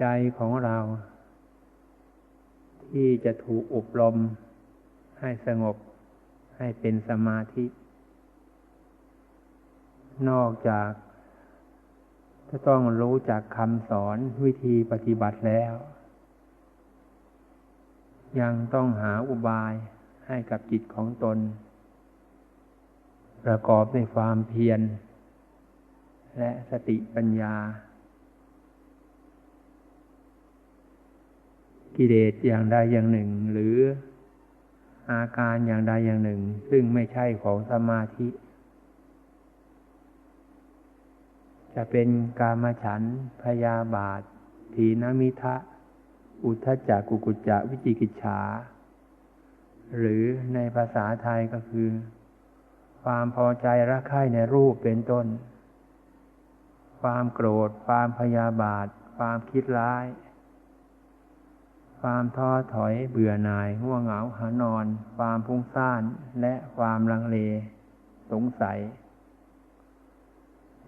ใจของเรา ที่จะถูกอบรม ให้สงบ ให้เป็นสมาธิ นอกจากจะต้องรู้จักคำสอนวิธีปฏิบัติแล้ว ยังต้องหาอุบายให้กับจิตของตน ประกอบในความเพียร และสติปัญญา กิเลสอย่างใดอย่างหนึ่ง หรืออาการอย่างใดอย่างหนึ่ง ซึ่งไม่ใช่ของสมาธิ จะเป็นกามฉันพยาบาท ถีนมิทะ อุทจักกุกุจจะวิจิกิจฉา หรือในภาษาไทยก็คือ ความพอใจรักใคร่ในรูปเป็นต้น ความโกรธ ความพยาบาท ความคิดร้าย ความท้อถอยเบื่อหน่ายง่วงเหงาหานอน ความพุ่งซ่านและความลังเล สงสัย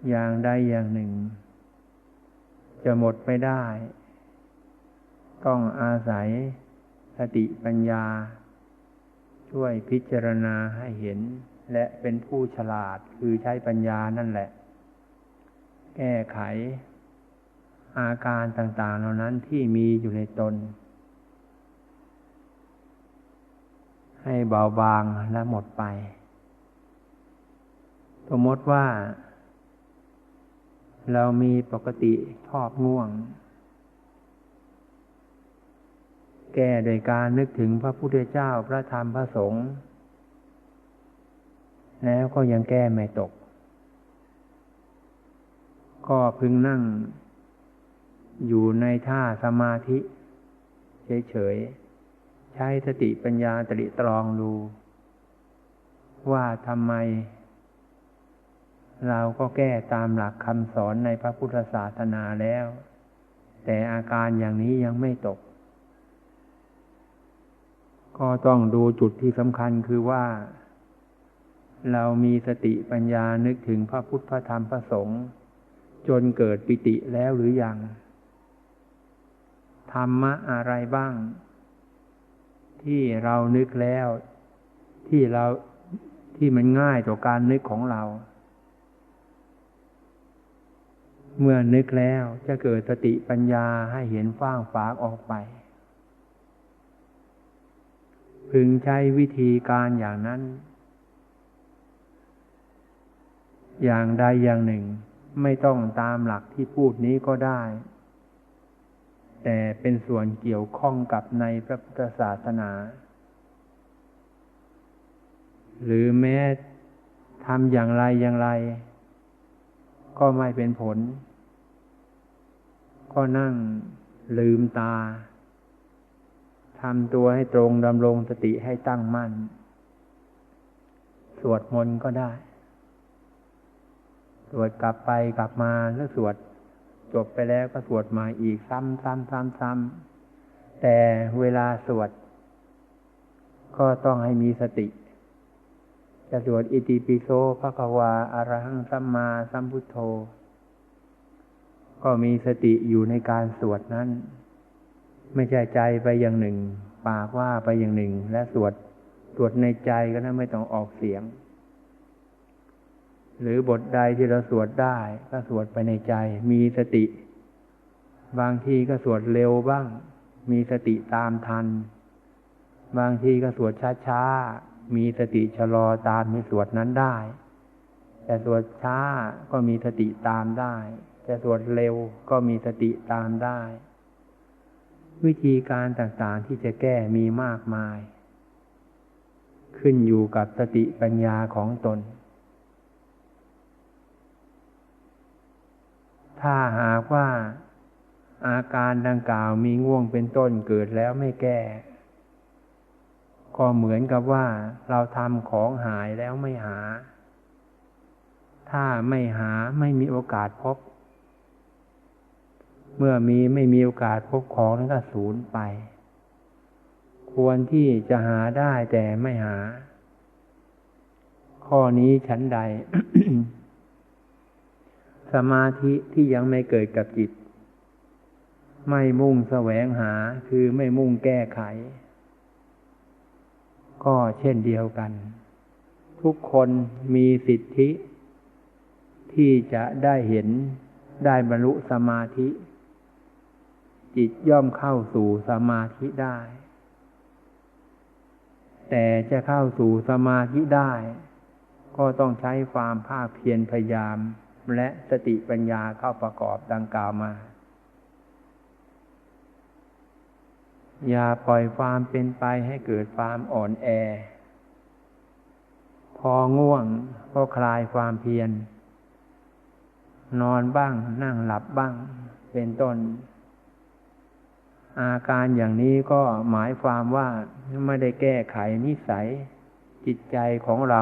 อย่างใดอย่างหนึ่ง จะหมดไม่ได้ ต้องอาศัยสติปัญญา ช่วยพิจารณาให้เห็น และเป็นผู้ฉลาดคือใช้ปัญญานั่นแหละ แก้ไขอาการต่างๆ เหล่านั้นที่มีอยู่ในตน ให้เบาบางและหมดไป สมมติว่า เรามีปกติชอบง่วง แก้โดยการนึกถึงพระพุทธเจ้าพระธรรมพระสงฆ์แล้วก็ยังแก้ไม่ตก ก็พึงนั่งอยู่ในท่าสมาธิ เฉยๆ ใช้สติปัญญาตริตรองดู ว่าทำไม เราก็แก้ตามหลักคำสอนในพระพุทธศาสนาแล้ว แต่อาการอย่างนี้ยังไม่ตก ก็ต้องดูจุดที่สำคัญคือว่า เรามีสติปัญญานึกถึงพระพุทธพระธรรมพระสงฆ์จนเกิดปิติแล้วหรือยัง ธรรมะอะไรบ้าง ที่เรานึกแล้ว ที่เราที่มันง่ายต่อการนึกของเรา เมื่อนึกแล้วจะเกิดสติปัญญาให้เห็นฟ้างฝากออกไป พึงใช้วิธีการอย่างนั้น อย่างใดอย่างหนึ่ง ไม่ต้องตามหลักที่พูดนี้ก็ได้ แต่เป็นส่วนเกี่ยวข้องกับในพระพุทธศาสนา หรือแม้ทำอย่างไรอย่างไร ก็ไม่เป็นผล ก็นั่งลืมตาทำตัวให้ตรงดำรงสติให้ตั้งมั่น สวดมนต์ก็ได้ สวดกลับไปกลับมาแล้วสวด จบไปแล้วก็สวดมาอีกซ้ำซ้ำซ้ำซ้ำแต่เวลาสวด ก็ต้องให้มีสติ จะสวดอิติปิโสพระกวาอารหังสัมมาสัมพุทโธ ก็มีสติอยู่ในการสวดนั้น ไม่ใช่ใจไปอย่างหนึ่ง ปากว่าไปอย่างหนึ่ง และสวดสวดในใจก็นั้นไม่ต้องออกเสียง หรือบทใดที่เราสวดได้ ก็สวดไปในใจ มีสติ บางทีก็สวดเร็วบ้าง มีสติตามทัน บางทีก็สวดช้าๆ มีสติชะลอตามในสวดนั้นได้ แต่สวดช้าก็มีสติตามได้ จะสวดเร็วก็มีสติตามได้ วิธีการต่างๆที่จะแก้มีมากมาย ขึ้นอยู่กับสติปัญญาของตน ถ้าหากว่าอาการดังกล่าวมีง่วงเป็นต้นเกิดแล้วไม่แก้ ก็เหมือนกับว่าเราทำของหายแล้วไม่หา ถ้าไม่หาไม่มีโอกาสพบ เมื่อมีไม่มีโอกาสพบของนั้นก็สูญไป ควรที่จะหาได้แต่ไม่หา ข้อนี้ฉันใด สมาธิที่ยังไม่เกิดกับจิต ไม่มุ่งแสวงหาคือไม่มุ่งแก้ไข ก็เช่นเดียวกัน ทุกคนมีสิทธิ ที่จะได้เห็นได้บรรลุสมาธิ จิตย่อมเข้าสู่สมาธิได้ แต่จะเข้าสู่สมาธิได้ ก็ต้องใช้ความภาคเพียรพยายาม และสติปัญญาเข้าประกอบดังกล่าวมา อย่าปล่อยความเป็นไปให้เกิดความอ่อนแอ พอง่วงก็คลายความเพียร นอนบ้างนั่งหลับบ้างเป็นต้น อาการอย่างนี้ก็หมายความว่าไม่ได้แก้ไขนิสัยจิตใจของเรา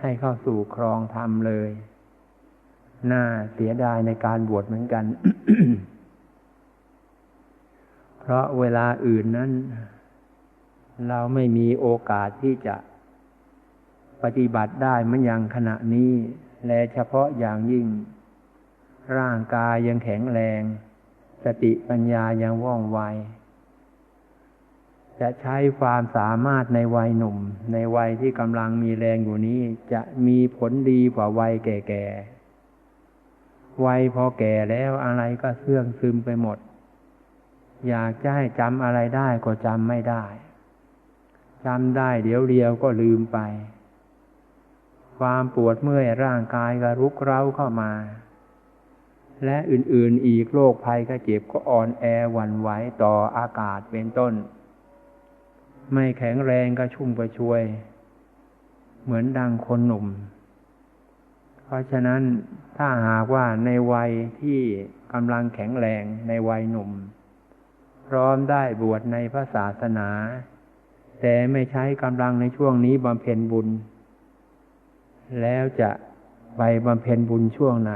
ให้เข้าสู่ครองธรรมเลย น่าเสียดายในการบวชเหมือนกัน เพราะเวลาอื่นนั้น เราไม่มีโอกาสที่จะปฏิบัติได้เหมือนอย่างขณะนี้ และเฉพาะอย่างยิ่ง ร่างกายยังแข็งแรง สติปัญญายังว่องไว จะใช้ความสามารถในวัยหนุ่ม ในวัยที่กำลังมีแรงอยู่นี้ จะมีผลดีกว่าวัยแก่ๆ วัยพอแก่แล้วอะไรก็เสื่องซึมไปหมด อยากจะให้จำอะไรได้ก็จำไม่ได้จำได้เดี๋ยวเดียวก็ลืมไป ความปวดเมื่อยร่างกายก็รุกเร้าเข้ามา และอื่นๆอีกโรคภัยก็เจ็บก็อ่อนแอหวั่นไหวต่ออากาศเป็นต้น ไม่แข็งแรงก็ชุ่มกระชวย เหมือนดังคนหนุ่ม เพราะฉะนั้นถ้าหากว่าในวัยที่กำลังแข็งแรงในวัยหนุ่ม พร้อมได้บวชในพระศาสนา แต่ไม่ใช้กำลังในช่วงนี้บำเพ็ญบุญ แล้วจะไปบำเพ็ญบุญช่วงไหน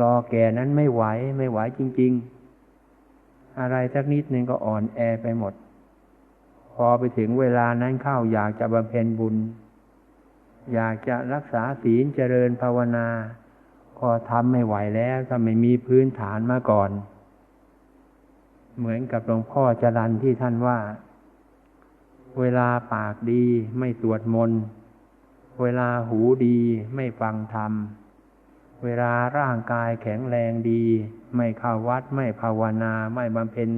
รอแก่นั้นไม่ไหวไม่ไหวจริง ๆ อะไรสักนิดหนึ่งก็อ่อนแอไปหมด พอไปถึงเวลานั้นเข้าอยากจะบำเพ็ญบุญ อยากจะรักษาศีลเจริญภาวนา ก็ทำไม่ไหวแล้วถ้าไม่มีพื้นฐานมาก่อน เหมือนกับหลวงพ่อจรันที่ท่านว่า เวลาปากดีไม่สวดมนต์เวลาหูดีไม่ฟังธรรม เวลาร่างกายแข็งแรงดี ไม่เข้าวัดไม่ภาวนา ไม่บำเพ็ญ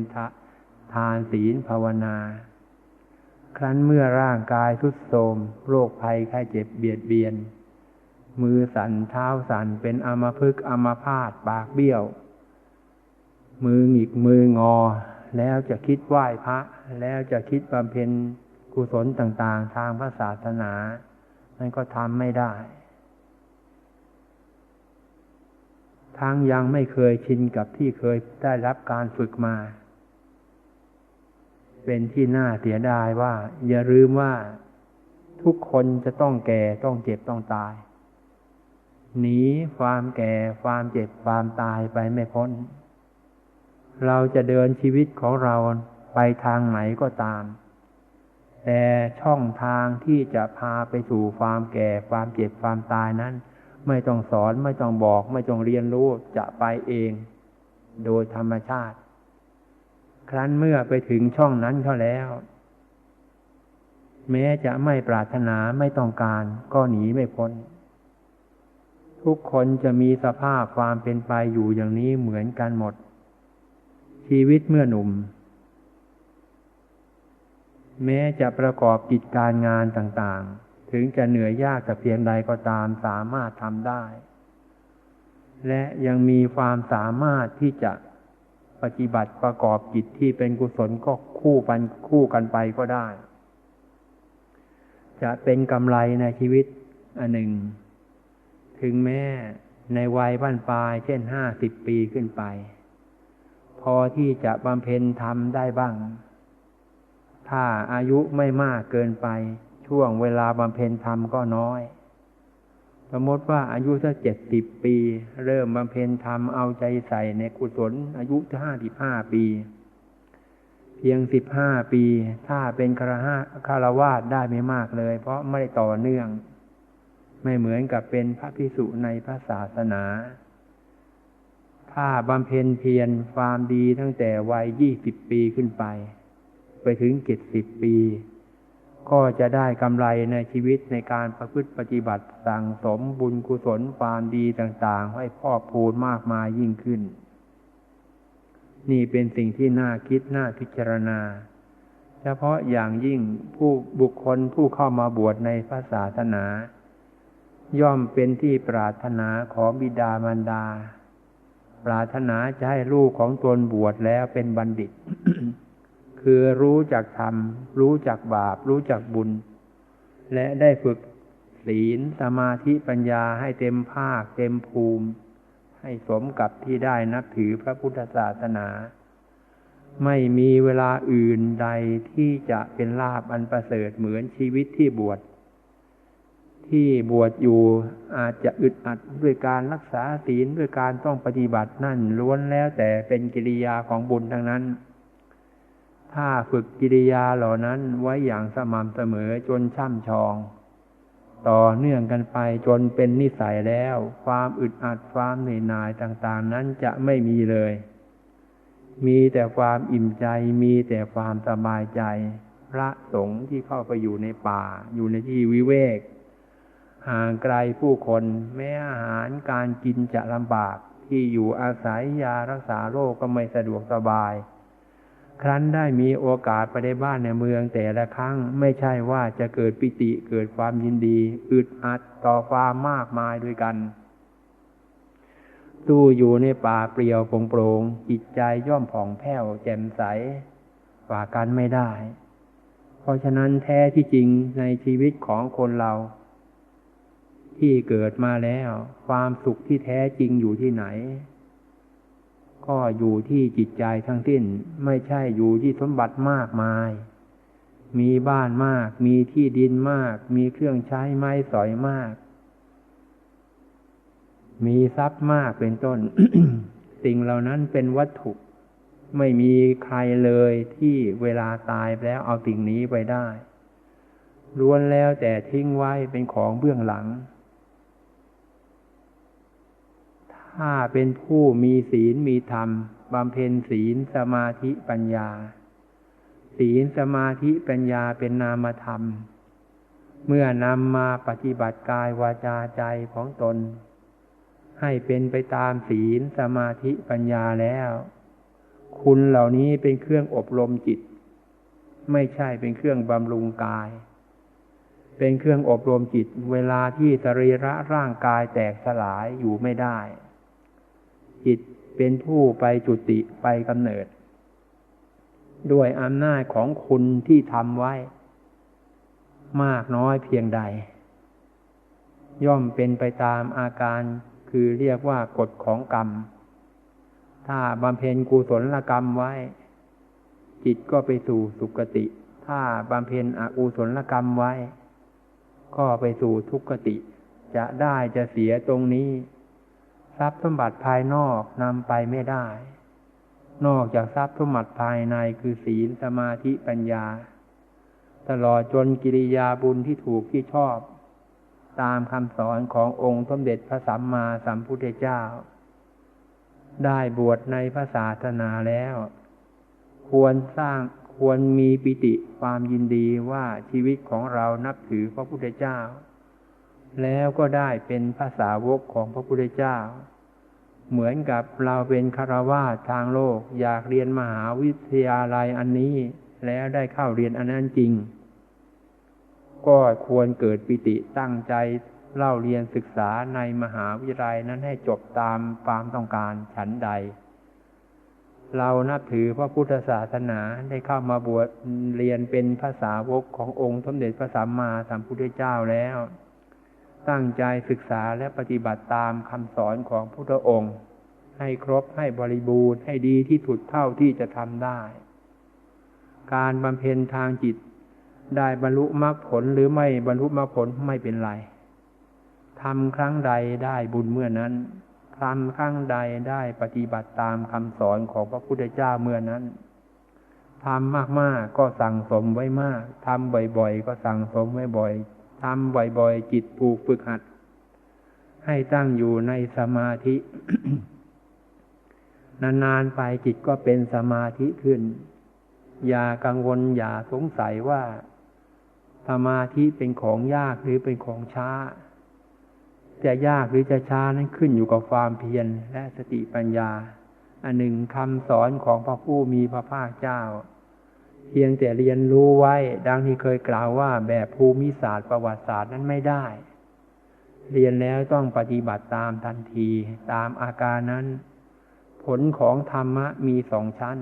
ทานศีลภาวนา ครั้นเมื่อร่างกายทุดโทรมโรคภัยไข้เจ็บเบียดเบียน มือสั่นเท้าสั่นเป็นอมพึกอมพาตปากเบี้ยว มือหงิกมืองอ แล้วจะคิดไหว้พระ แล้วจะคิดบำเพ็ญกุศลต่างๆ ทางพระศาสนา นั่นก็ทำไม่ได้ ทั้งยังไม่เคยชินกับที่เคยได้รับการฝึกมา เป็นที่น่าเสียดายว่า อย่าลืมว่าทุกคนจะต้องแก่ต้องเจ็บต้องตาย หนีความแก่ความเจ็บความตายไปไม่พ้น เราจะเดินชีวิตของเราไปทางไหนก็ตาม แต่ช่องทางที่จะพาไปสู่ความแก่ความเจ็บความตายนั้น ไม่ต้องสอนไม่ต้องบอก ไม่ต้องเรียนรู้จะไปเอง โดยธรรมชาติ ครั้นเมื่อไปถึงช่องนั้นเขาแล้ว แม้จะไม่ปรารถนาไม่ต้องการก็หนีไม่พ้น ทุกคนจะมีสภาพความเป็นไปอยู่อย่างนี้เหมือนกันหมด ชีวิตเมื่อหนุ่ม แม้จะประกอบกิจการงานต่างๆ ถึงจะเหนื่อยยากแต่เพียงใดก็ตามสามารถทำได้ และยังมีความสามารถที่จะ ปฏิบัติประกอบกิจที่เป็นกุศลก็คู่ปันคู่กันไปก็ได้ จะเป็นกำไรในชีวิตอันหนึ่ง ถึงแม้ในวัยบ้านปลาย เช่นห้าสิบปีขึ้นไป พอที่จะบำเพ็ญธรรมได้บ้าง ถ้าอายุไม่มากเกินไป ช่วงเวลาบำเพ็ญธรรมก็น้อย สมมติว่าอายุสักเจ็ดสิบปี เริ่มบำเพ็ญธรรมเอาใจใส่ในกุศลอายุห้าสิบห้าปี เพียงสิบห้าปี ถ้าเป็นคารหะคารวาสได้ไม่มากเลย เพราะไม่ได้ต่อเนื่อง ไม่เหมือนกับเป็นพระพิสุในพระศาสนา ถ้าบำเพ็ญเพียรความดีตั้งแต่วัยยี่สิบปีขึ้นไป ไปถึงเจ็ดสิบปี ก็จะได้กำไรในชีวิตในการประพฤติปฏิบัติสั่งสมบุญกุศลความดีต่างๆ ให้พ่อพูนมากมายยิ่งขึ้น นี่เป็นสิ่งที่น่าคิดน่าพิจารณา เฉพาะอย่างยิ่งผู้บุคคลผู้เข้ามาบวชในพระศาสนา ย่อมเป็นที่ปรารถนาของบิดามารดา ปรารถนาจะให้ลูกของตนบวชแล้วเป็นบัณฑิต คือรู้จักธรรม รู้จักบาป รู้จักบุญ และได้ฝึกศีลสมาธิปัญญาให้เต็มภาค เต็มภูมิ ให้สมกับที่ได้นับถือพระพุทธศาสนา ไม่มีเวลาอื่นใดที่จะเป็นลาบอันประเสริฐเหมือนชีวิตที่บวชที่บวชอยู่อาจจะอึดอัดด้วยการรักษาศีลด้วยการต้องปฏิบัตินั่นล้วนแล้วแต่เป็นกิริยาของบุญทั้งนั้น ถ้าฝึกกิริยาเหล่านั้นไว้อย่างสม่ำเสมอจนช่ำชอง ต่อเนื่องกันไปจนเป็นนิสัยแล้ว ความอึดอัดความเหนื่อยหน่ายต่างๆ นั้นจะไม่มีเลย มีแต่ความอิ่มใจมีแต่ความสบายใจ พระสงฆ์ที่เข้าไปอยู่ในป่า อยู่ในที่วิเวก ห่างไกลผู้คนแม้อาหารการกินจะลำบากที่อยู่อาศัยยารักษาโรคก็ไม่สะดวกสบาย ครั้นได้มีโอกาสไปในบ้านในเมืองแต่ละครั้งไม่ใช่ว่าจะเกิดปิติเกิดความยินดี อึดอัดต่อความมากมายด้วยกัน ตู้อยู่ในป่าเปลี่ยวโปร่งจิตใจย่อมผ่องแผ้วแจ่มใสกว่ากันไม่ได้ เพราะฉะนั้นแท้ที่จริงในชีวิตของคนเรา ที่เกิดมาแล้ว ความสุขที่แท้จริงอยู่ที่ไหน ก็อยู่ที่จิตใจทั้งสิ้นไม่ใช่อยู่ที่สมบัติมากมาย มีบ้านมาก มีที่ดินมาก มีเครื่องใช้ไม้สอยมาก มีทรัพย์มากเป็นต้น สิ่งเหล่านั้นเป็นวัตถุ ไม่มีใครเลยที่เวลาตายแล้วเอาสิ่งนี้ไปได้ล้วนแล้วแต่ทิ้งไว้เป็นของเบื้องหลัง ถ้าเป็นผู้มีศีลมีธรรมบำเพ็ญศีลสมาธิปัญญา ศีลสมาธิปัญญาเป็นนามธรรม เมื่อนำมาปฏิบัติกายวาจาใจของตน ให้เป็นไปตามศีลสมาธิปัญญาแล้ว คุณเหล่านี้เป็นเครื่องอบรมจิต ไม่ใช่เป็นเครื่องบำรุงกาย เป็นเครื่องอบรมจิตเวลาที่สรีระร่างกายแตกสลายอยู่ไม่ได้ จิตเป็นผู้ไปจุติไปกำเนิด ด้วยอำนาจของคุณที่ทำไว้ มากน้อยเพียงใด ย่อมเป็นไปตามอาการคือเรียกว่ากฎของกรรม ถ้าบำเพ็ญกุศลกรรมไว้ จิตก็ไปสู่สุคติ ถ้าบำเพ็ญอกุศลกรรมไว้ ก็ไปสู่ทุกขติ จะได้จะเสียตรงนี้ ทรัพย์สมบัติภายนอกนำไปไม่ได้ นอกจากทรัพย์สมบัติภายในคือศีลสมาธิปัญญา ตลอดจนกิริยาบุญที่ถูกที่ชอบ ตามคำสอนขององค์สมเด็จพระสัมมาสัมพุทธเจ้า ได้บวชในพระศาสนาแล้ว ควรสร้างควรมีปิติความยินดีว่าชีวิตของเรานับถือพระพุทธเจ้า แล้วก็ได้เป็นภาษาวกของพระพุทธเจ้า เหมือนกับเราเป็นคารวาทางโลก อยากเรียนมหาวิทยาลัยอันนี้ แล้วได้เข้าเรียนอันนั้นจริง ก็ควรเกิดปิติตั้งใจเล่าเรียนศึกษาในมหาวิทยาลัยนั้นให้จบตามความต้องการฉันใด เรานับถือพระพุทธศาสนาได้เข้ามาบวชเรียนเป็นภาษาวกขององค์สมเด็จพระสัมมาสัมพุทธเจ้าแล้ว ตั้งใจศึกษาและปฏิบัติตามคำสอนของพุทธองค์ ให้ครบให้บริบูรณ์ให้ดีที่สุดเท่าที่จะทำได้ การบำเพ็ญทางจิตได้บรรลุมรรคผลหรือไม่บรรลุมรรคผลไม่เป็นไรทำครั้งใดได้บุญเมื่อนั้นทำครั้งใดได้ปฏิบัติตามคำสอนของพระพุทธเจ้าเมื่อนั้นทำมากๆก็สั่งสมไว้มากทำบ่อยๆ ก็สั่งสมไว้บ่อย ทำบ่อยๆจิตผูกฝึกหัด ให้ตั้งอยู่ในสมาธิ นานๆไปจิตก็เป็นสมาธิขึ้น อย่ากังวลอย่าสงสัยว่า สมาธิเป็นของยากหรือเป็นของช้าจะยากหรือจะช้านั้นขึ้นอยู่กับความเพียรและสติปัญญา อันหนึ่งคำสอนของพระผู้มีพระภาคเจ้า เพียงแต่เรียนรู้ไว้ ดังที่เคยกล่าวว่าแบบภูมิศาสตร์ประวัติศาสตร์นั้นไม่ได้ เรียนแล้วต้องปฏิบัติตามทันทีตามอาการนั้น ผลของธรรมะมีสองชั้น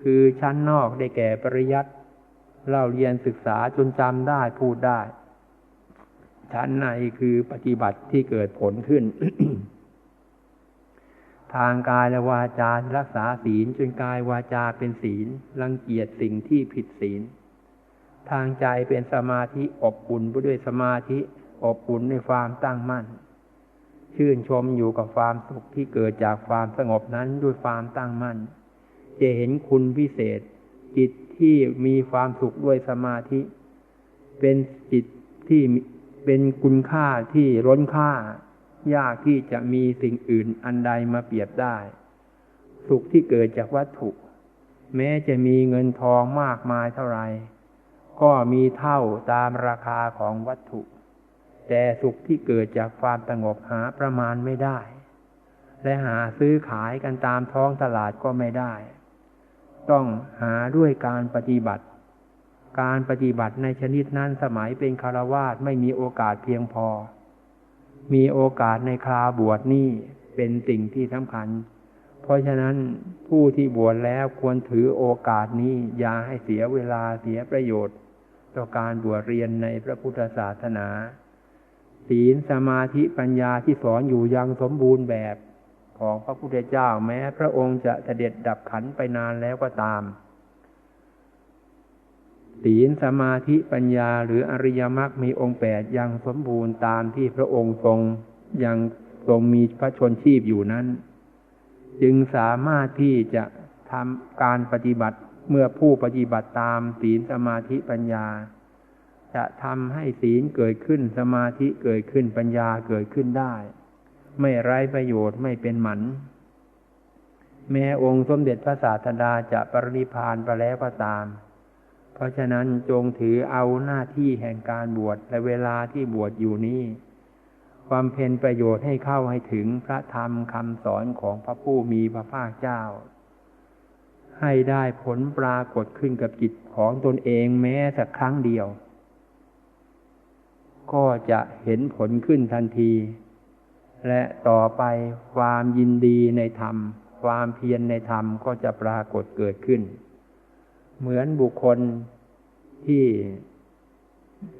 คือชั้นนอกได้แก่ปริยัติเล่าเรียนศึกษาจนจำได้พูดได้ ชั้นในคือปฏิบัติที่เกิดผลขึ้น ทางกายและวาจารักษาศีลจนกายวาจาเป็นศีลรังเกียจสิ่งที่ผิดศีล ทางใจเป็นสมาธิอบอุ่นไปด้วยสมาธิอบอุ่นในความตั้งมั่น ชื่นชมอยู่กับความสุขที่เกิดจากความสงบนั้นด้วยความตั้งมั่น จะเห็นคุณพิเศษ จิตที่มีความสุขด้วยสมาธิ เป็นจิตที่เป็นคุณค่าที่ล้นค่า ยากที่จะมีสิ่งอื่นอันใดมาเปรียบได้ สุขที่เกิดจากวัตถุ แม้จะมีเงินทองมากมายเท่าไรก็มีเท่าตามราคาของวัตถุ แต่สุขที่เกิดจากความสงบหาประมาณไม่ได้ และหาซื้อขายกันตามท้องตลาดก็ไม่ได้ ต้องหาด้วยการปฏิบัติ การปฏิบัติในชนิดนั้นสมัยเป็นคารวาสไม่มีโอกาสเพียงพอ มีโอกาสในคราบวชนี่เป็นสิ่งที่สำคัญ เพราะฉะนั้นผู้ที่บวชแล้วควรถือโอกาสนี้อย่าให้เสียเวลาเสียประโยชน์ ต่อการบวชเรียนในพระพุทธศาสนา ศีลสมาธิปัญญาที่สอนอยู่ยังสมบูรณ์แบบของพระพุทธเจ้าแม้พระองค์จะเสด็จดับขันไปนานแล้วก็ตาม ศีลสมาธิปัญญาหรืออริยมรรคมีองค์แปดยังสมบูรณ์ตามที่พระองค์ทรงยังทรงมีพระชนชีพอยู่นั้น จึงสามารถที่จะทำการปฏิบัติเมื่อผู้ปฏิบัติตามศีลสมาธิปัญญา จะทำให้ศีลเกิดขึ้นสมาธิเกิดขึ้นปัญญาเกิดขึ้นได้ ไม่ไร้ประโยชน์ไม่เป็นหมัน แม้องค์สมเด็จพระศาสดาจะปรินิพานไปแล้วก็ตาม เพราะฉะนั้นจงถือเอาหน้าที่แห่งการบวชและเวลาที่บวชอยู่นี้ ความเพนประโยชน์ให้เข้าให้ถึงพระธรรมคำสอนของพระผู้มีพระภาคเจ้า ให้ได้ผลปรากฏขึ้นกับจิตของตนเองแม้สักครั้งเดียว ก็จะเห็นผลขึ้นทันที และต่อไปความยินดีในธรรม ความเพียรในธรรมก็จะปรากฏเกิดขึ้น เหมือนบุคคลที่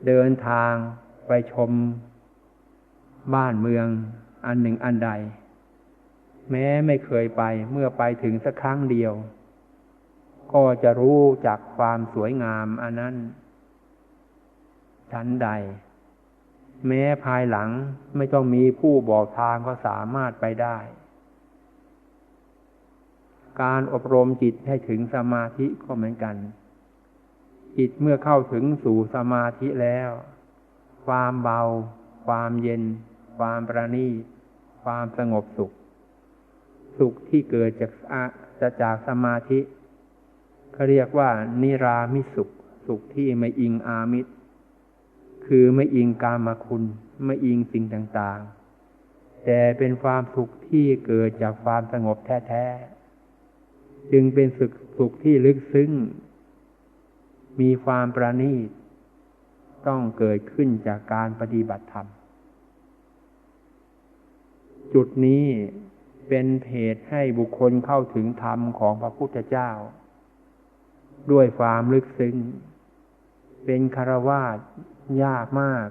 เดินทางไปชมบ้านเมืองอันหนึ่งอันใด แม้ไม่เคยไปเมื่อไปถึงสักครั้งเดียว ก็จะรู้จากความสวยงามอันนั้น ชั้นใด แม้ภายหลังไม่ต้องมีผู้บอกทางก็สามารถไปได้ การอบรมจิตให้ถึงสมาธิก็เหมือนกัน จิตเมื่อเข้าถึงสู่สมาธิแล้ว ความเบา ความเย็น ความประณีตความสงบสุข สุขที่เกิดจากจะจากสมาธิเขาเรียกว่า นิรามิสุข สุขที่ไม่อิงอามิตร คือไม่อิงกามาคุณ ไม่อิงสิ่งต่างๆ แต่เป็นความสุขที่เกิดจากความสงบแท้ๆ จึงเป็นสุขสุขที่ลึกซึ้ง มีความประณีต ต้องเกิดขึ้นจากการปฏิบัติธรรม จุดนี้เป็นเหตุให้บุคคลเข้าถึงธรรมของพระพุทธเจ้า ด้วยความลึกซึ้ง เป็นคารวาสยากมาก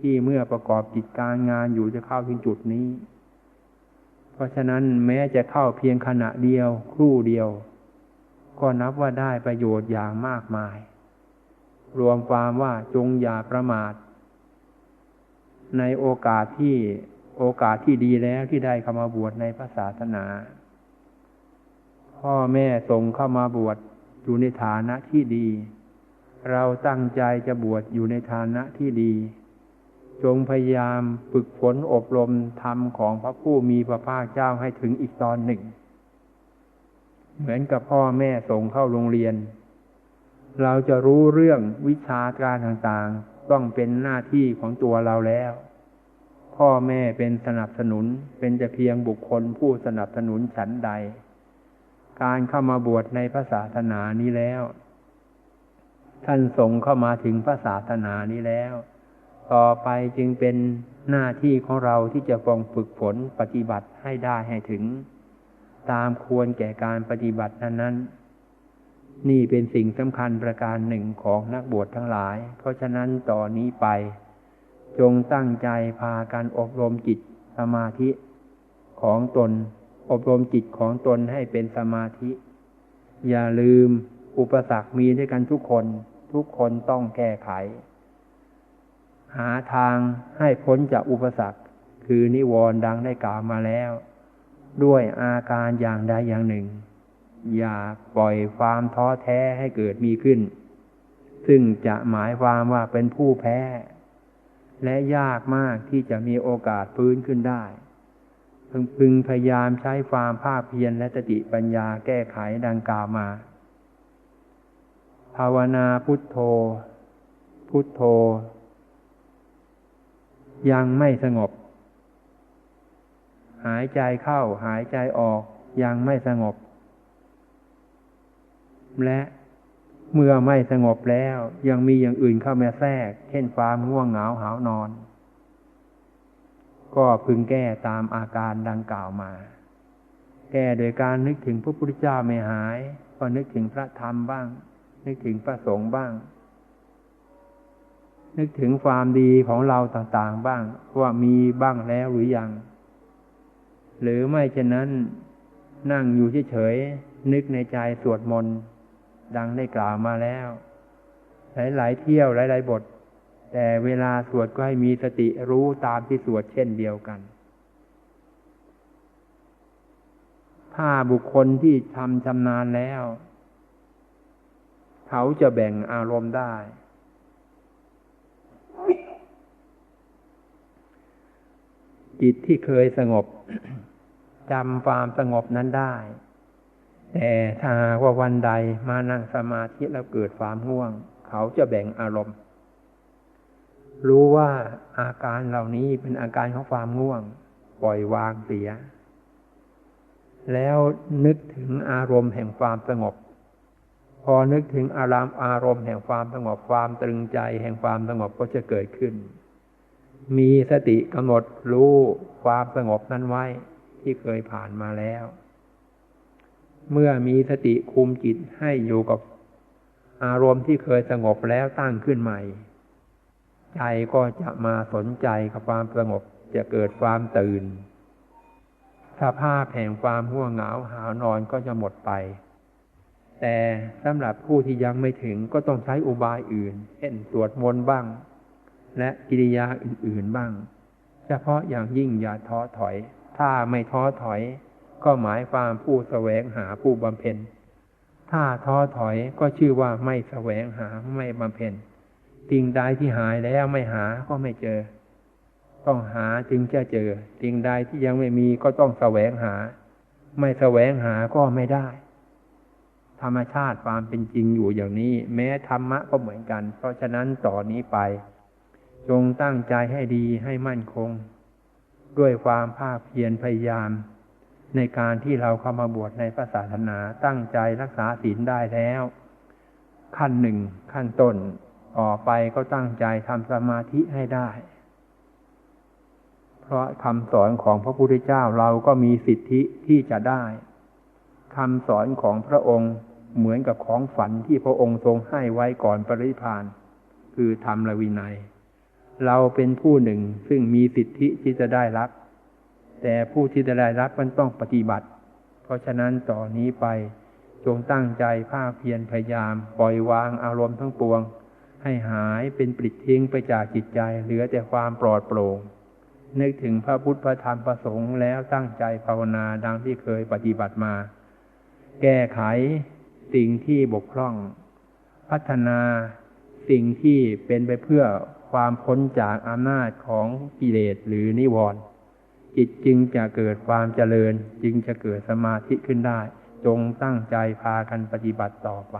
ที่เมื่อประกอบกิจการงานอยู่จะเข้าถึงจุดนี้ ราะฉะนั้นแม้จะเข้าเพียงขณะเดียว ครู่เดียว ก็นับว่าได้ประโยชน์อย่างมากมาย รวมความว่าจงอย่าประมาท ในโอกาสที่โอกาสที่ดีแล้วที่ได้เข้ามาบวชในพระศาสนา พ่อแม่ส่งเข้ามาบวชอยู่ในฐานะที่ดี เราตั้งใจจะบวชอยู่ในฐานะที่ดี จงพยายามฝึกฝนอบรมธรรมของพระผู้มีพระภาคเจ้าให้ถึงอีกตอนหนึ่ง เหมือนกับพ่อแม่ส่งเข้าโรงเรียน เราจะรู้เรื่องวิชาการต่างๆ ต้องเป็นหน้าที่ของตัวเราแล้ว พ่อแม่เป็นสนับสนุนเป็นแต่เพียงบุคคลผู้สนับสนุนฉันใด การเข้ามาบวชในพระศาสนานี้แล้ว ท่านส่งเข้ามาถึงพระศาสนานี้แล้ว ต่อไปจึงเป็นหน้าที่ของเราที่จะฟองฝึกฝนปฏิบัติให้ได้ให้ถึง ตามควรแก่การปฏิบัตินั้นนั้นนี่เป็นสิ่งสำคัญประการหนึ่งของนักบวชทั้งหลาย เพราะฉะนั้นต่อนนี้ไป จงตั้งใจพาการอบรมจิตสมาธิของตน อบรมจิตของตนให้เป็นสมาธิ อย่าลืมอุปสรรคมีด้วยกันทุกคน ทุกคนต้องแก้ไข หาทางให้พ้นจากอุปสรรค คือนิวรณ์ดังได้กล่าวมาแล้ว ด้วยอาการอย่างใดอย่างหนึ่ง อย่าปล่อยความท้อแท้ให้เกิดมีขึ้น ซึ่งจะหมายความว่าเป็นผู้แพ้ และยากมากที่จะมีโอกาสฟื้นขึ้นได้พึงพยายามใช้ความภาคเพียรและสติปัญญาแก้ไขดังกล่าวมา ภาวนาพุทโธ พุทโธ ยังไม่สงบ หายใจเข้าหายใจออกยังไม่สงบ และเมื่อไม่สงบแล้ว ยังมีอย่างอื่นเข้ามาแทรก เช่นความง่วงเหงาหานอน ก็พึงแก้ตามอาการดังกล่าวมา แก้โดยการนึกถึงพระพุทธเจ้าไม่หาย ก็นึกถึงพระธรรมบ้าง นึกถึงพระสงฆ์บ้าง นึกถึงความดีของเราต่างๆบ้าง ว่ามีบ้างแล้วหรือยัง หรือไม่เช่นนั้น นั่งอยู่เฉยๆนึกในใจสวดมนต์ดังได้กล่าวมาแล้ว หลายๆเที่ยวหลายๆบท แต่เวลาสวดก็ให้มีสติรู้ตามที่สวดเช่นเดียวกัน ถ้าบุคคลที่ทำชำนาญแล้ว เขาจะแบ่งอารมณ์ได้ จิตที่เคยสงบจำความสงบนั้นได้ แต่ถ้าว่าวันใดมานั่งสมาธิแล้วเกิดความง่วง เขาจะแบ่งอารมณ์ รู้ว่าอาการเหล่านี้เป็นอาการของความง่วง ปล่อยวางเสีย แล้วนึกถึงอารมณ์แห่งความสงบ พอนึกถึงอารมณ์อารมณ์แห่งความสงบความตรึงใจแห่งความสงบก็จะเกิดขึ้น มีสติกำหนดรู้ความสงบนั้นไว้ที่เคยผ่านมาแล้ว เมื่อมีสติคุมจิตให้อยู่กับอารมณ์ที่เคยสงบแล้วตั้งขึ้นใหม่ ใจก็จะมาสนใจกับความสงบจะเกิดความตื่น สภาพแห่งความห่วงเหงาหานอนก็จะหมดไป แต่สำหรับผู้ที่ยังไม่ถึงก็ต้องใช้อุบายอื่น เช่นสวดมนต์บ้าง และกิริยาอื่นๆบ้าง เฉพาะอย่างยิ่งอย่าท้อถอย ถ้าไม่ท้อถอย ก็หมายความผู้แสวงหาผู้บำเพ็ญ ถ้าท้อถอยก็ชื่อว่าไม่แสวงหาไม่บำเพ็ญสิ่งใดที่หายแล้วไม่หาก็ไม่เจอ ต้องหาจึงจะเจอสิ่งใดที่ยังไม่มีก็ต้องแสวงหา ไม่แสวงหาก็ไม่ได้ ธรรมชาติความเป็นจริงอยู่อย่างนี้ แม้ธรรมะก็เหมือนกัน เพราะฉะนั้นต่อนนี้ไป จงตั้งใจให้ดีให้มั่นคง ด้วยความภาคเพียรพยายาม ในการที่เราเข้ามาบวชในพระศาสนาตั้งใจรักษาศีลได้แล้ว ขั้นหนึ่งขั้นต้นต่อไปก็ตั้งใจทำสมาธิให้ได้ เพราะคำสอนของพระพุทธเจ้าเราก็มีสิทธิที่จะได้คำสอนของพระองค์เหมือนกับของฝันที่พระองค์ทรงให้ไว้ก่อนปริพานคือธรรมละวินัย เราเป็นผู้หนึ่งซึ่งมีสิทธิที่จะได้รับ แต่ผู้ที่จะได้รับมันต้องปฏิบัติ เพราะฉะนั้นต่อนนี้ไปจงตั้งใจภาคเพียรพยายาม ปล่อยวางอารมณ์ทั้งปวง ให้หายเป็นปลิดทิ้งไปจากจิตใจเหลือแต่ความปลอดโปร่งนึกถึงพระพุทธพระธรรมประสงค์แล้วตั้งใจภาวนาดังที่เคยปฏิบัติมา แก้ไขสิ่งที่บกพร่อง พัฒนาสิ่งที่เป็นไปเพื่อ ความพ้นจากอำนาจของกิเลสหรือนิวรณ์จิตจึงจะเกิดความเจริญ จึงจะเกิดสมาธิขึ้นได้ จงตั้งใจพากันปฏิบัติต่อไป